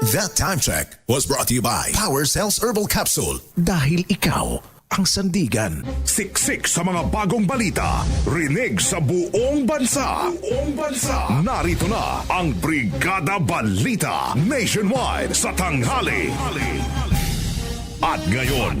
That time check was brought to you by Power Cells Herbal Capsule. Dahil ikaw ang sandigan. Siksik sa mga bagong balita. Rinig sa buong bansa. Buong bansa. Narito na ang Brigada Balita Nationwide sa tanghali. At ngayon,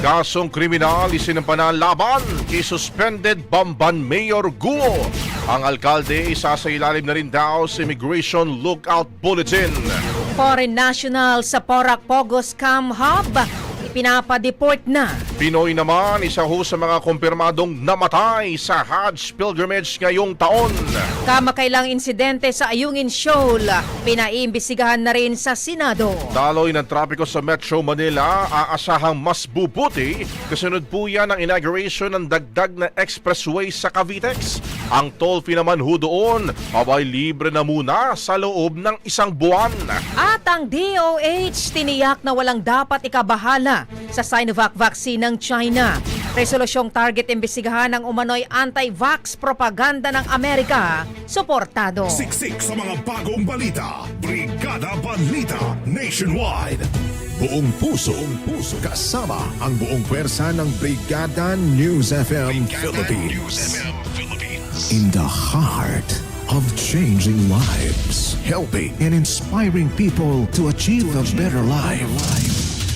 Kasong kriminal isinampanan laban kay suspended Bamban Mayor Guo. Ang alkalde isasailalim na rin daw sa Immigration Lookout Bulletin. Foreign national sa Porac Pogo Scam Hub, ipinapadeport na. Pinoy naman, isa ho sa mga kumpirmadong namatay sa Hajj pilgrimage ngayong taon. Kamakailang insidente sa Ayungin Shoal, pinaimbisigahan na rin sa Senado. Daloy ng trapiko sa Metro Manila, aasahang mas bubuti kasunod po yan ang inauguration ng dagdag na expressway sa Cavitex. Ang toll fee naman ho doon, abay libre na muna sa loob ng isang buwan. At ang DOH tiniyak na walang dapat ikabahala sa Sinovac vaccine ng China. Resolusyong target imbisigahan ng umano'y anti-vax propaganda ng Amerika, suportado. Siksik sa mga bagong balita. Brigada Balita Nationwide. Buong puso, buong puso. Kasama ang buong pwersa ng Brigada News FM Philippines. In the heart of changing lives. Helping and inspiring people to achieve a better life.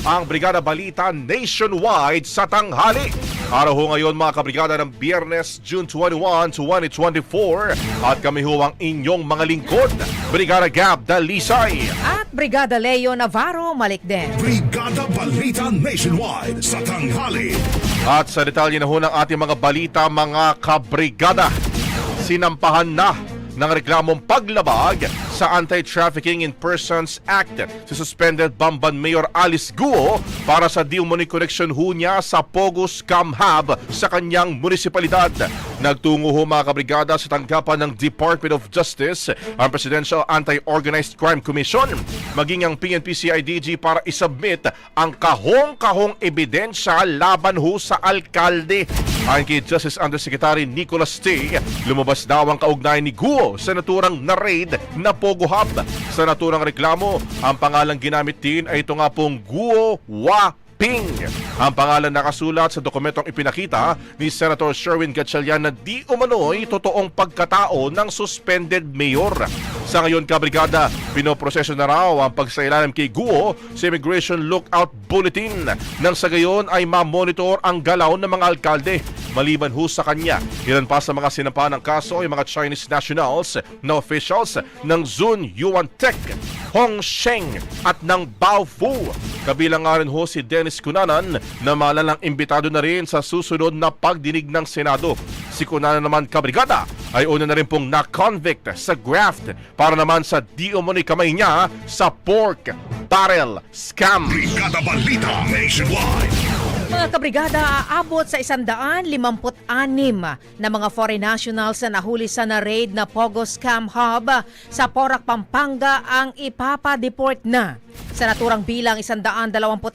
ang Brigada Balita Nationwide sa tanghali. Araw ho ngayon mga kabrigada ng Biyernes, June 21, 2024 at kami ho ang inyong mga lingkod, Brigada Gab Dalisay. At Brigada Leo Navarro Malikden. Brigada Balita Nationwide sa tanghali. At sa detalye na ho ng ating mga balita, mga kabrigada, sinampahan na ng reklamong paglabag sa Anti-Trafficking in Persons Act si suspended Bamban Mayor Alice Guo para sa Diumoni connection ho niya sa Pogo Scam sa kanyang munisipalidad. Nagtungo ho mga kabrigada sa tanggapan ng Department of Justice ang Presidential Anti-Organized Crime Commission maging ang PNP-CIDG para isubmit ang kahong-kahong ebidensya laban ho sa alkalde. Ayon kay Justice Undersecretary Nicholas T, lumabas daw ang kaugnayan ni Guo sa naturang na-raid na Pogo Hub. Sa naturang reklamo, ang pangalang ginamit din ay ito nga pong Guo Wa Jinping. Ang pangalan nakasulat sa dokumentong ipinakita ni Senator Sherwin Gatchalian na di umano'y totoong pagkatao ng suspended mayor. Sa ngayon, kabrigada, pinoproseso na raw ang pagsailalim kay Guo sa Immigration Lookout Bulletin nang sa gayon ay ma-monitor ang galaw ng mga alkalde. Maliban ho sa kanya, ilan pa sa mga sinampa ng kaso ay mga Chinese nationals na officials ng Zun Yuan Tech, Hong Sheng at ng Baofu. Kabilang nga rin ho si Dennis Cunanan na malalang imbitado na rin sa susunod na pagdinig ng Senado. Si Cunanan naman kabrigada ay una na rin pong na-convict sa graft para naman sa di umano'y kamay niya sa pork barrel scam. Brigada Balita Nationwide. Mga kabrigada, aabot sa 156 na mga foreign nationals na nahuli sa na-raid na Pogo Scam Hub sa Porac, Pampanga ang ipapadeport na. Sa naturang bilang 126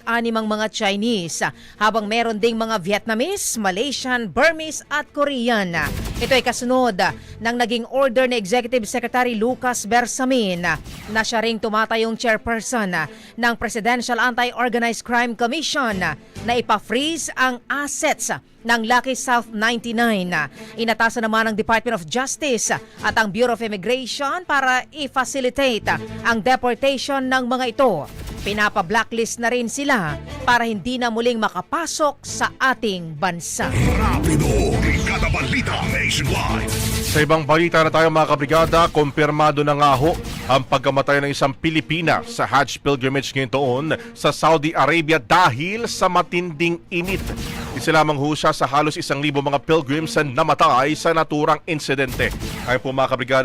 ang mga Chinese, habang meron ding mga Vietnamese, Malaysian, Burmese at Korean. Ito ay kasunod ng naging order ni Executive Secretary Lucas Bersamin na siya ring tumatayong chairperson ng Presidential Anti-Organized Crime Commission na ipa-freeze ang assets ng Lucky South 99. Inatasan naman ng Department of Justice at ang Bureau of Immigration para i-facilitate ang deportation ng mga ito. Pinapa-blacklist na rin sila para hindi na muling makapasok sa ating bansa. Rapido. Sa ibang balita na tayo mga kabrigada, kumpirmado na nga ho ang pagkamatay ng isang Pilipina sa Hajj pilgrimage ngayong taon sa Saudi Arabia dahil sa matinding init. Isa lamang ho sa halos isang libo mga pilgrims na namatay sa naturang insidente. Ayon po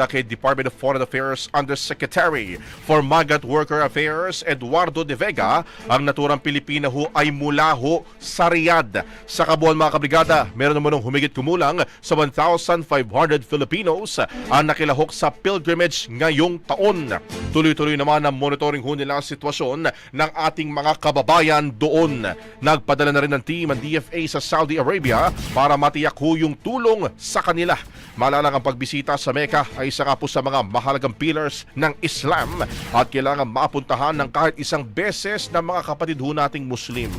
kay Department of Foreign Affairs Undersecretary for Migrant Worker Affairs Eduardo De Vega, ang naturang Pilipina ho ay mula ho sa Riyadh. Sa kabuuan mga kabrigada, meron naman ng humigit kumulang sa 1,500 Filipinos ang nakilahok sa pilgrimage ngayong taon. Tuloy-tuloy naman ang monitoring ho nila ang sitwasyon ng ating mga kababayan doon. Nagpadala na rin ng team ang DFA sa Saudi Arabia para matiyak ho yung tulong sa kanila. Malalang ang pagbisita sa Mecca ay isa nga po sa mga mahalagang pillars ng Islam at kailangan mapuntahan ng kahit isang beses ng mga kapatid ho nating Muslim.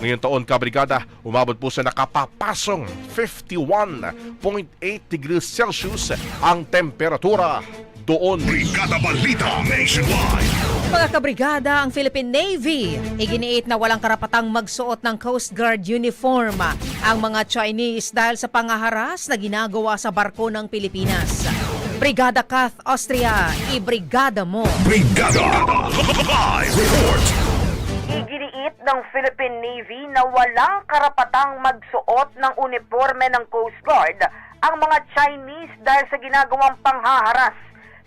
Ngayong taon, kabrigada, umabot po sa nakapapasong 51.8 degrees Celsius ang temperatura doon. Brigada Balita Nationwide. Mga kabrigada, ang Philippine Navy iginiit na walang karapatang magsuot ng Coast Guard uniform ang mga Chinese dahil sa pangaharas na ginagawa sa barko ng Pilipinas. Brigada Kath Austria, ibrigada mo. Brigada. Live report. Iginiit ng Philippine Navy na walang karapatang magsuot ng uniforme ng Coast Guard ang mga Chinese dahil sa ginagawang panghaharas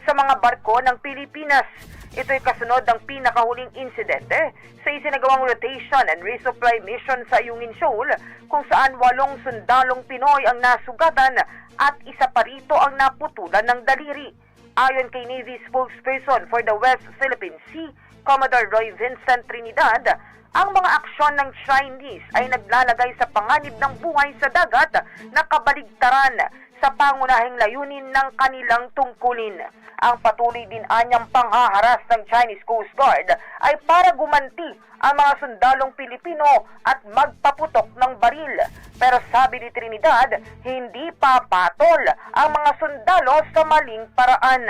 sa mga barko ng Pilipinas. Ito'y kasunod ng pinakahuling insidente sa isinagawang rotation and resupply mission sa Ayungin Shoal kung saan walong sundalong Pinoy ang nasugatan at isa pa rito ang naputulan ng daliri. Ayon kay Navy spokesperson for the West Philippine Sea, Commodore Roy Vincent Trinidad, ang mga aksyon ng Chinese ay naglalagay sa panganib ng buhay sa dagat na kabaligtaran sa pangunahing layunin ng kanilang tungkulin. Ang patuloy din anyang panghaharas ng Chinese Coast Guard ay para gumanti ang mga sundalong Pilipino at magpaputok ng baril. Pero sabi ni Trinidad, hindi papatol ang mga sundalo sa maling paraan.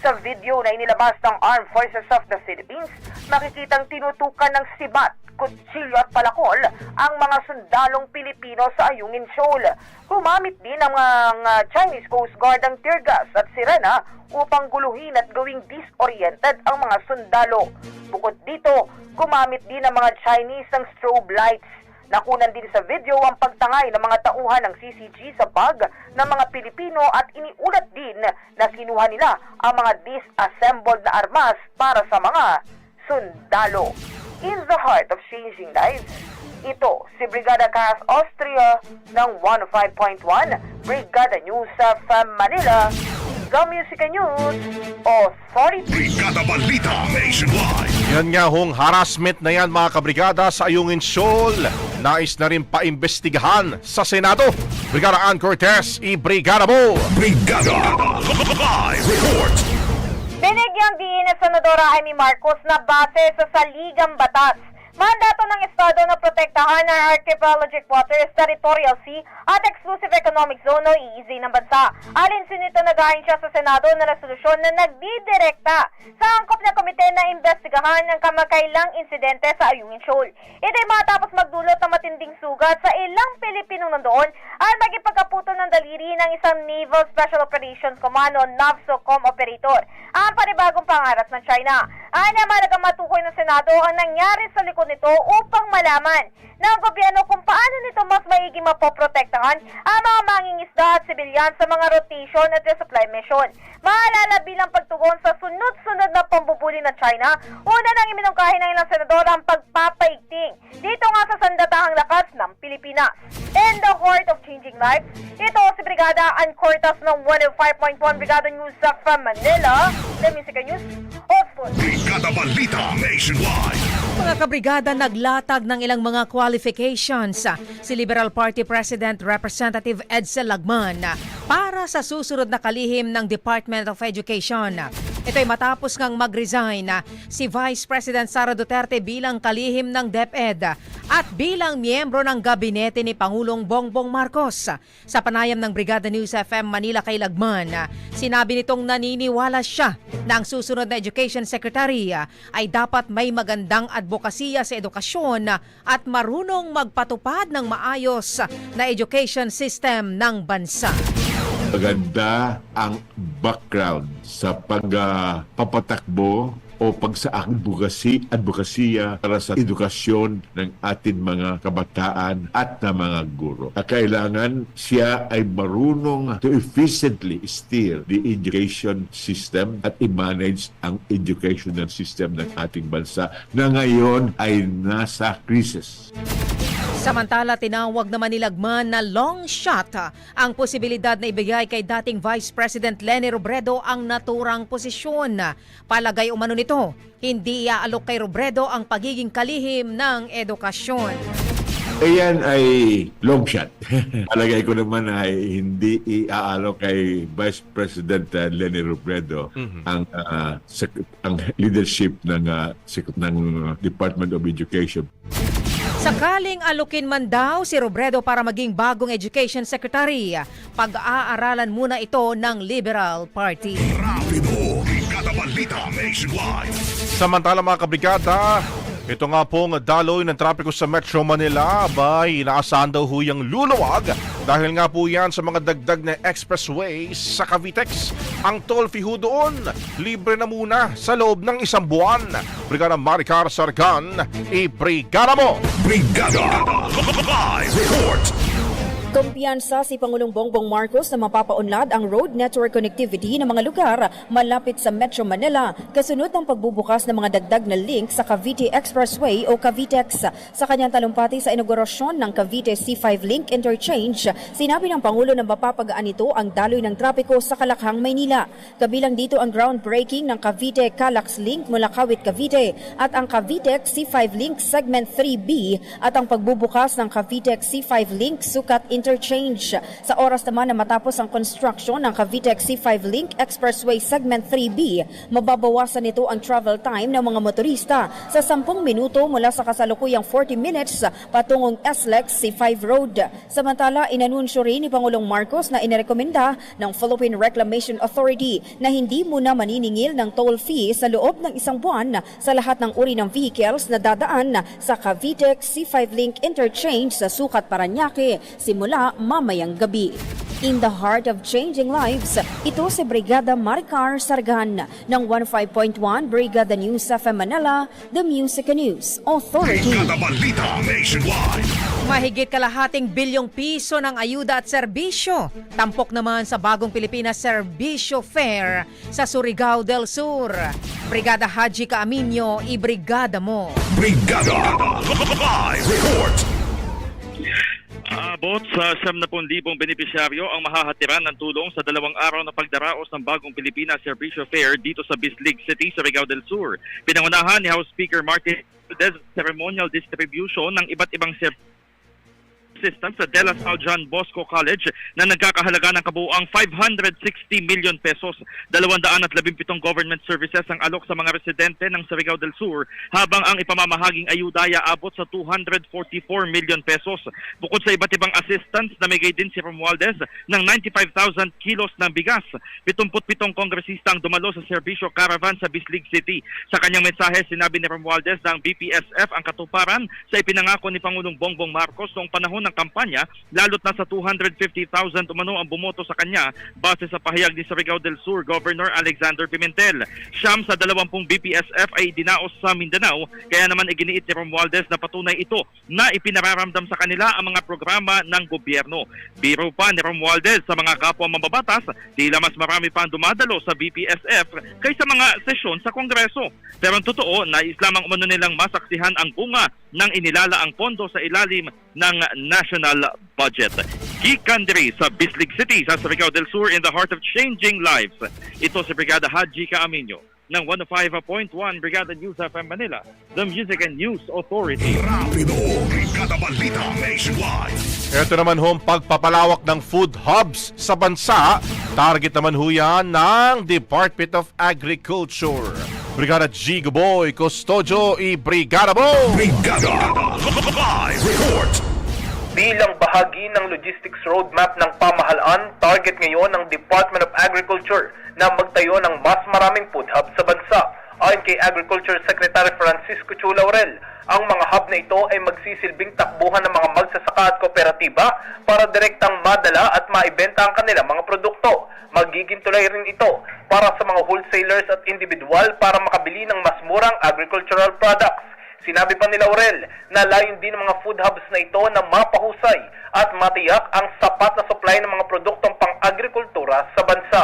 Sa video na inilabas ng Armed Forces of the Philippines, makikitang tinutukan ng sibat, kutsilyo at palakol ang mga sundalong Pilipino sa Ayungin Shoal. Gumamit din ang mga Chinese Coast Guard ng tear gas at sirena upang guluhin at gawing disoriented ang mga sundalo. Bukod dito, gumamit din ang mga Chinese ng strobe lights Nakunan din sa video ang pagtangay ng mga tauhan ng CCG sa bag ng mga Pilipino at iniulat din na kinuha nila ang mga disassembled na armas para sa mga sundalo. In the heart of changing lives, ito si Brigada Cas Austria ng 105.1 Brigada News of Manila, The Music News Authority. Brigada Balita Nationwide. Yan nga hong harassment na yan mga kabrigada sa Ayungin Shoal. Nais na rin paimbestigahan sa Senado. Brigada Ann Cortez, i-brigada mo! Brigada. Live report. Binigyang diin ni Senadora Amy Marcos na base sa saligang batas Mandato ng Estado na protektahan ang archipelagic waters, territorial sea at exclusive economic zone o EEZ ng bansa. Alinsin nito nagahin siya sa Senado na resolusyon na nagdidirekta sa angkop na komite na investigahan ang kamakailang insidente sa Ayungin Shoal. Ito'y matapos magdulot ng matinding sugat sa ilang Pilipinong nandoon at magipagkaputol ng daliri ng isang Naval Special Operations Command o NAVSOCOM operator ang panibagong pangarap ng China. Anya malagang matukoy ng Senado ang nangyari sa likod nito upang malaman ng gobyerno kung paano nito mas maiging mapoprotektahan ang mga mangingisda at sibilyan sa mga rotation at resupply mission. Maalala bilang pagtugon sa sunod-sunod na pambubuli ng China, una nang iminungkahi ng ilang senador ang pagpapaigting dito nga sa sandatahang lakas ng Pilipinas. In the heart of changing lives, ito si Brigada Ann Cortas ng 105.1 Brigada News from Manila, The Music News, Hopeful. Brigada Balita Nationwide. Mga kabrigada naglatag ng ilang mga qualifications si Liberal Party President Representative Edsel Lagman para sa susunod na kalihim ng Department of Education. Ito'y matapos ngang mag-resign si Vice President Sara Duterte bilang kalihim ng DepEd at bilang miyembro ng gabinete ni Pangulong Bongbong Marcos. Sa panayam ng Brigada News FM Manila kay Lagman, sinabi nitong naniniwala siya na ang susunod na Education Secretary ay dapat may magandang advokasya sa edukasyon at marunong magpatupad ng maayos na education system ng bansa. Maganda ang background sa pagpapatakbo o pag sa advocacy, advokasya para sa edukasyon ng atin mga kabataan at na mga guro. At kailangan siya ay marunong to efficiently steer the education system at i-manage ang educational system ng ating bansa na ngayon ay nasa crisis. Samantala, tinawag naman ni Lagman na long shot ang posibilidad na ibigay kay dating Vice President Leni Robredo ang naturang posisyon. Palagay umano nito, hindi iaalok kay Robredo ang pagiging kalihim ng edukasyon. Ayan ay long shot. Palagay ko naman ay hindi iaalok kay Vice President uh, Leni Robredo ang uh, sec- ang leadership ng uh, sec- ng uh, Department of Education. Sakaling alukin man daw si Robredo para maging bagong Education Secretary, pag-aaralan muna ito ng Liberal Party. Rapido. Balita Nationwide. Samantala mga kabrigada, ito nga pong daloy ng trapiko sa Metro Manila abay inaasahan daw huyang luluwag dahil nga po yan sa mga dagdag na expressways sa Cavitex. Ang toll fee ho doon, libre na muna sa loob ng isang buwan. Brigada Maricar Sargan, i-brigada mo! Brigada. Live report. Kumpiyansa si Pangulong Bongbong Marcos na mapapaunlad ang road network connectivity ng mga lugar malapit sa Metro Manila kasunod ng pagbubukas ng mga dagdag na link sa Cavite Expressway o Cavitex. Sa kanyang talumpati sa inaugurasyon ng Cavite C5 Link Interchange, sinabi ng Pangulo na mapapagaan ito ang daloy ng trapiko sa Kalakhang, Maynila. Kabilang dito ang groundbreaking ng Cavite Calax Link mula Kawit, Cavite at ang Cavitex C5 Link Segment 3B at ang pagbubukas ng Cavitex C5 Link Sukat Interchange. Sa oras naman na matapos ang construction ng Cavite C5 Link Expressway Segment 3B, mababawasan nito ang travel time ng mga motorista sa 10 minuto mula sa kasalukuyang 40 minutes patungong SLEX C5 Road. Samantala, inanunsyo rin ni Pangulong Marcos na inirekomenda ng Philippine Reclamation Authority na hindi muna maniningil ng toll fee sa loob ng isang buwan sa lahat ng uri ng vehicles na dadaan sa Cavite C5 Link Interchange sa Sukat, Paranaque simula mamayang gabi. In the heart of changing lives, ito si Brigada Maricar Sargan ng 15.1 Brigada News FM Manila, The Music News Authority. Brigada Balita Nationwide. Mahigit kalahating bilyong piso ng ayuda at serbisyo. Tampok naman sa bagong Pilipinas Serbisyo Fair sa Surigao del Sur. Brigada Haji Kaaminyo, ibrigada mo. Brigada. Live report. Abot sa 70,000 benepisyaryo ang mahahatiran ng tulong sa dalawang araw na pagdaraos ng bagong Pilipinas Servicio Fair dito sa Bislig City, Surigao del Sur. Pinangunahan ni House Speaker Martin Des ceremonial distribution ng iba't ibang ser- System sa De La Salle John Bosco College na nagkakahalaga ng kabuuang 560 million pesos. 217 government services ang alok sa mga residente ng Surigao del Sur habang ang ipamamahaging ayudaya abot sa 244 million pesos. Bukod sa iba't ibang assistance, namigay din si Romualdez ng 95,000 kilos ng bigas. 77 kongresista ang dumalo sa serbisyo caravan sa Bislig City. Sa kanyang mensahe, sinabi ni Romualdez ng BPSF ang katuparan sa ipinangako ni Pangulong Bongbong Marcos noong panahon ng kampanya, lalo't nasa 250,000 umano ang bumoto sa kanya base sa pahayag ni Surigao del Sur Governor Alexander Pimentel. Siyam sa 20 BPSF ay dinaos sa Mindanao, kaya naman iginiit ni Romualdez na patunay ito na ipinararamdam sa kanila ang mga programa ng gobyerno. Biro pa ni Romualdez sa mga kapwa mambabatas, tila mas marami pa ang dumadalo sa BPSF kaysa mga sesyon sa Kongreso. Pero ang totoo, nais lamang umano nilang masaksihan ang bunga ng inilalaang pondo sa ilalim ng national budget. Gikan diri sa Bislig City sa Surigao del Sur in the heart of changing lives. Ito si Brigada Haji Kaaminyo ng 105.1 Brigada News FM Manila, the Music and News Authority. Rapido, Brigada Balita Nationwide. Ito naman ho pagpapalawak ng food hubs sa bansa. Target naman ho yan ng Department of Agriculture. Brigada G. Gaboy, Custodio y Brigada Bo! Brigada Live Report. Bilang bahagi ng logistics roadmap ng pamahalaan, target ngayon ng Department of Agriculture na magtayo ng mas maraming food hub sa bansa. Ayon kay Agriculture Secretary Francisco Chu Laurel, ang mga hub na ito ay magsisilbing takbuhan ng mga magsasaka at kooperatiba para direktang madala at maibenta ang kanilang mga produkto. Magiging tulay rin ito para sa mga wholesalers at individual para makabili ng mas murang agricultural products. Sinabi pa ni Laurel na layon din ng mga food hubs na ito na mapahusay at matiyak ang sapat na supply ng mga produktong pang-agrikultura sa bansa.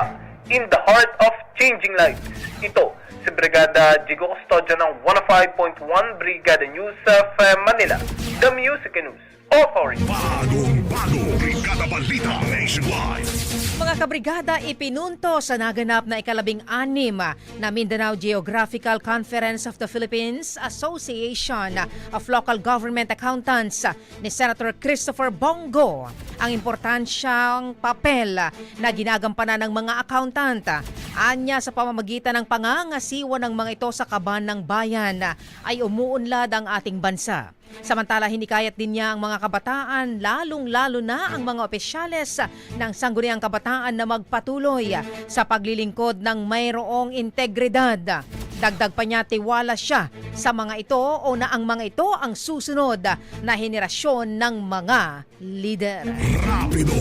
In the heart of changing lives. Ito si Brigada Jigo Custodio ng 105.1 Brigada News uh, Manila. The Music News Authority. Bagong bago, Brigada Balita Nationwide. Mga kabrigada, ipinunto sa naganap na ikalabing anim na Mindanao Geographical Conference of the Philippines Association of Local Government Accountants ni Senator Christopher Bongo ang importansyang papel na ginagampanan ng mga accountant. Anya sa pamamagitan ng pangangasiwa ng mga ito sa kaban ng bayan ay umuunlad ang ating bansa. Samantala, hinikayat din niya ang mga kabataan, lalong-lalo na ang mga opisyales ng sangguniang kabataan na magpatuloy sa paglilingkod ng mayroong integridad. Dagdag pa niya, tiwala siya sa mga ito o na ang mga ito ang susunod na henerasyon ng mga leader. Rapido.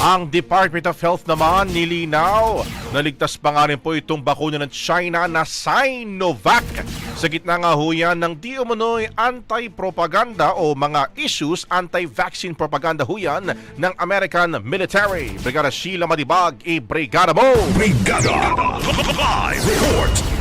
Ang Department of Health naman nilinaw naligtas pa nga rin po itong bakuna ng China na Sinovac. Sa gitna nga ho yan ng di umano'y anti-propaganda o mga issues, anti-vaccine propaganda ho yan ng American military. Brigada Sheila Madibag, i Brigada Mo! Brigada Live Report.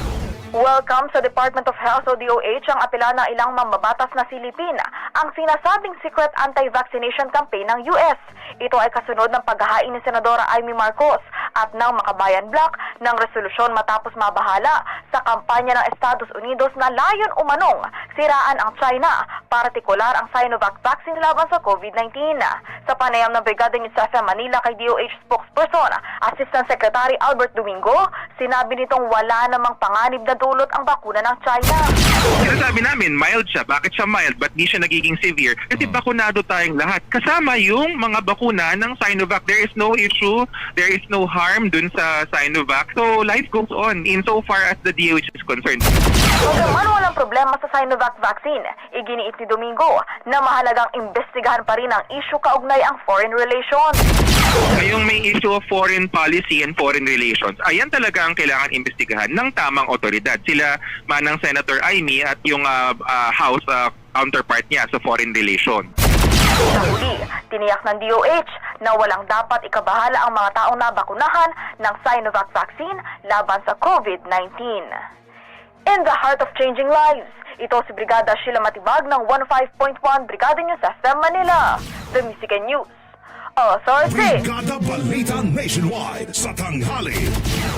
Welcome sa Department of Health o DOH ang apela ng ilang mambabatas na silipin ang sinasabing secret anti-vaccination campaign ng US. Ito ay kasunod ng paghahain ni Senadora Amy Marcos at ng Makabayan Bloc ng resolusyon matapos mabahala sa kampanya ng Estados Unidos na layon umanong siraan ang China, partikular ang Sinovac vaccine laban sa COVID-19. Sa panayam ng Brigada News FM Manila kay DOH spokesperson, Assistant Secretary Albert Domingo, sinabi nitong wala namang panganib na dulot ang bakuna ng China. Sinasabi namin, mild siya. Bakit siya mild? Ba't di siya nagiging severe? Kasi bakunado tayong lahat. Kasama yung mga bakuna ng Sinovac. There is no issue. There is no harm dun sa Sinovac. So, life goes on in so far as the DOH is concerned. Bagaman walang problema sa Sinovac vaccine, iginiit ni Domingo na mahalagang imbestigahan pa rin ang issue kaugnay ang foreign relations. Ngayong may issue of foreign policy and foreign relations, ayan talaga ang kailangan imbestigahan ng tamang otoridad. Sila manang Senator Amy at yung ah, ah, House ah, counterpart niya sa foreign relations. Sa huli, tiniyak ng DOH na walang dapat ikabahala ang mga taong nabakunahan ng Sinovac vaccine laban sa COVID-19. In the heart of changing lives, ito si Brigada Sheila Matibag ng 15.1 Brigada News FM Manila, the Music and News Oh, Sorsi! Brigada Balita Nationwide sa tanghali.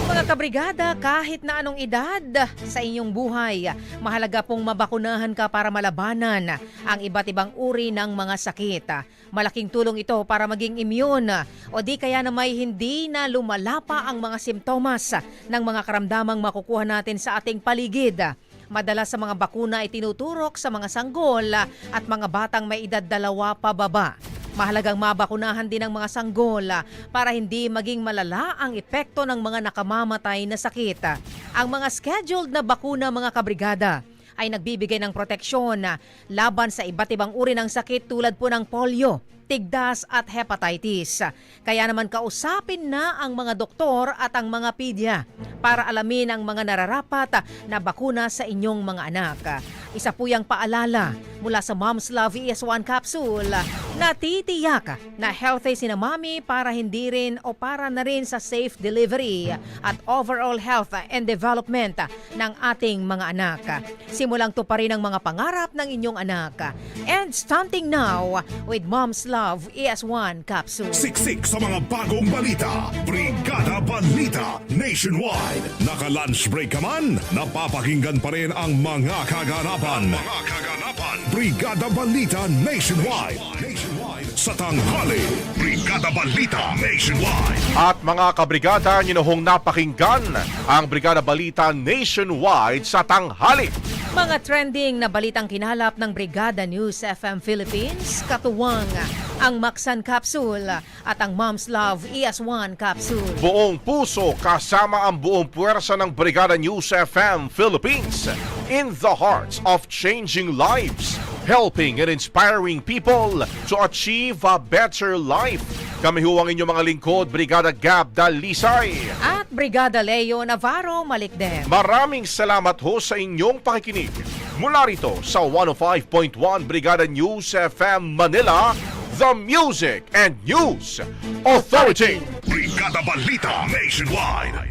Mga kabrigada, kahit na anong edad sa inyong buhay, mahalaga pong mabakunahan ka para malabanan ang iba't ibang uri ng mga sakit. Malaking tulong ito para maging immune o di kaya na may hindi na lumalapa ang mga simptomas ng mga karamdamang makukuha natin sa ating paligid. Madalas sa mga bakuna ay tinuturok sa mga sanggol at mga batang may edad dalawa pababa. Mahalagang mabakunahan din ang mga sanggol para hindi maging malala ang epekto ng mga nakamamatay na sakit. Ang mga scheduled na bakuna mga kabrigada ay nagbibigay ng proteksyon laban sa iba't ibang uri ng sakit tulad po ng polio, tigdas at hepatitis. Kaya naman kausapin na ang mga doktor at ang mga pedya para alamin ang mga nararapat na bakuna sa inyong mga anak. Isa po yung paalala mula sa Mom's Love ES1 capsule na titiyak na healthy si na mami para hindi rin o para na rin sa safe delivery at overall health and development ng ating mga anak. Simulang to pa rin ang mga pangarap ng inyong anak. And stunting now with Mom's Love ES1 capsule. Siksik sa mga bagong balita. Brigada Balita Nationwide. Naka-lunch break ka man, napapakinggan pa rin ang mga kaganapan. Mga kaganapan. Brigada Balita Nationwide. Sa tanghali. Brigada Balita Nationwide. At mga kabrigada, nyo na hong napakinggan ang Brigada Balita Nationwide sa tanghali. Mga trending na balitang kinalap ng Brigada News FM Philippines, katuwang ang Maxan Capsule at ang Mom's Love ES1 Capsule. Buong puso kasama ang buong puwersa ng Brigada News FM Philippines in the hearts of changing lives, helping and inspiring people to achieve a better life. Kami huwang inyong mga lingkod, Brigada Gab Dalisay. At Brigada Leo Navarro Malikden. Maraming salamat ho sa inyong pakikinig. Mula rito sa 105.1 Brigada News FM Manila, the Music and News Authority. Brigada Balita Nationwide.